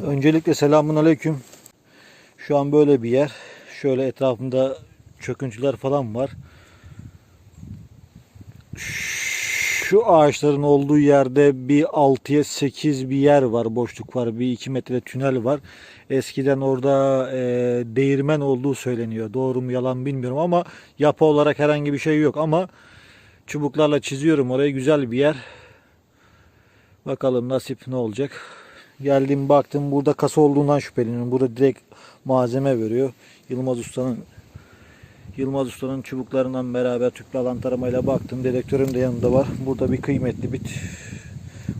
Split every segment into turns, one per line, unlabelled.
Öncelikle selamun aleyküm. Şu an böyle bir yer. Şöyle etrafında çöküntüler falan var. Şu ağaçların olduğu yerde bir 6'ya 8 bir yer var. Boşluk var. Bir 2 metre tünel var. Eskiden orada e, değirmen olduğu söyleniyor. Doğru mu yalan bilmiyorum ama yapı olarak herhangi bir şey yok. Ama çubuklarla çiziyorum orayı. Güzel bir yer. Bakalım nasip ne olacak. Geldim baktım burada kasa olduğundan şüpheleniyorum. Burada direkt malzeme veriyor. Yılmaz Usta'nın Yılmaz Usta'nın çubuklarından beraber tüplü alan taramayla baktım. Dedektörüm de yanında var. Burada bir kıymetli bir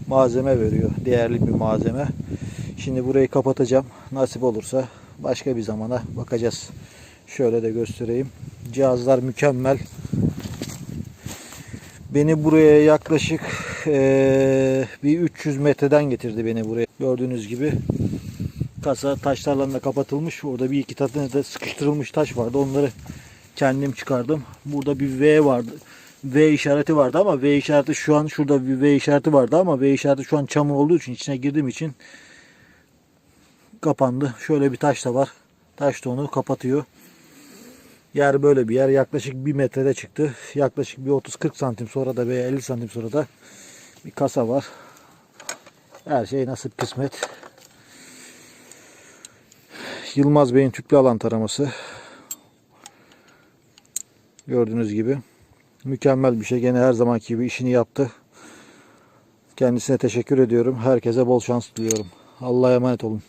malzeme veriyor. Değerli bir malzeme. Şimdi burayı kapatacağım. Nasip olursa başka bir zamana bakacağız. Şöyle de göstereyim. Cihazlar mükemmel. Beni buraya yaklaşık eee, bir 300 metreden getirdi beni buraya. Gördüğünüz gibi kasa taşlarla da kapatılmış. Orada bir iki tane de sıkıştırılmış taş vardı. Onları kendim çıkardım. Burada bir V vardı. V işareti vardı ama V işareti şu an şurada bir V işareti vardı ama V işareti şu an çamur olduğu için içine girdiğim için kapandı. Şöyle bir taş da var. Taş da onu kapatıyor. Yer böyle bir yer. Yaklaşık 1 metrede çıktı. Yaklaşık bir 30-40 santim sonra da veya 50 santim sonra da bir kasa var. Her şey nasip kısmet. Yılmaz Bey'in tüplü alan taraması. Gördüğünüz gibi. Mükemmel bir şey. Gene her zamanki gibi işini yaptı. Kendisine teşekkür ediyorum. Herkese bol şans diliyorum. Allah'a emanet olun.